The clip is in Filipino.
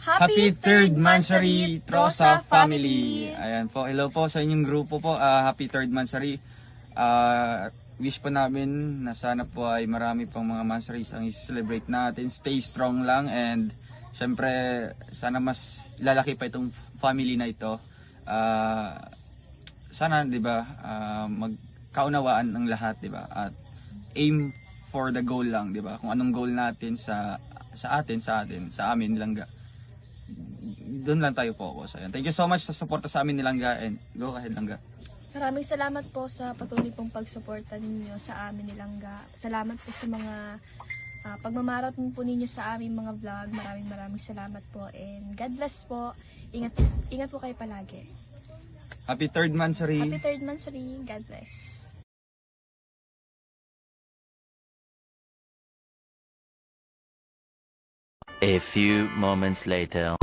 Happy third Mansari Trosa family. Ayan po, hello po sa inyong grupo po. Ah, happy third Mansari. Ah, wish po namin na sana po ay marami pang mga Mansaris ang i-celebrate natin. Stay strong lang and syempre sana mas lalaki pa itong family na ito. Ah, sana 'di ba ah, magkaunawaan ng lahat 'di ba at aim for the goal lang 'di ba kung anong goal natin sa sa atin sa atin sa amin langga doon lang tayo focus Ayan. thank you so much sa suporta sa amin ni langga and go ahead langga Maraming salamat po sa patuloy pong pagsuporta ninyo sa amin ni Langga. Salamat po sa mga ah, pagmamarathon po ninyo sa aming mga vlog. Maraming maraming salamat po and God bless po. Ingat, ingat po kayo palagi. happy third Mansari Happy third month, God bless. A few moments later.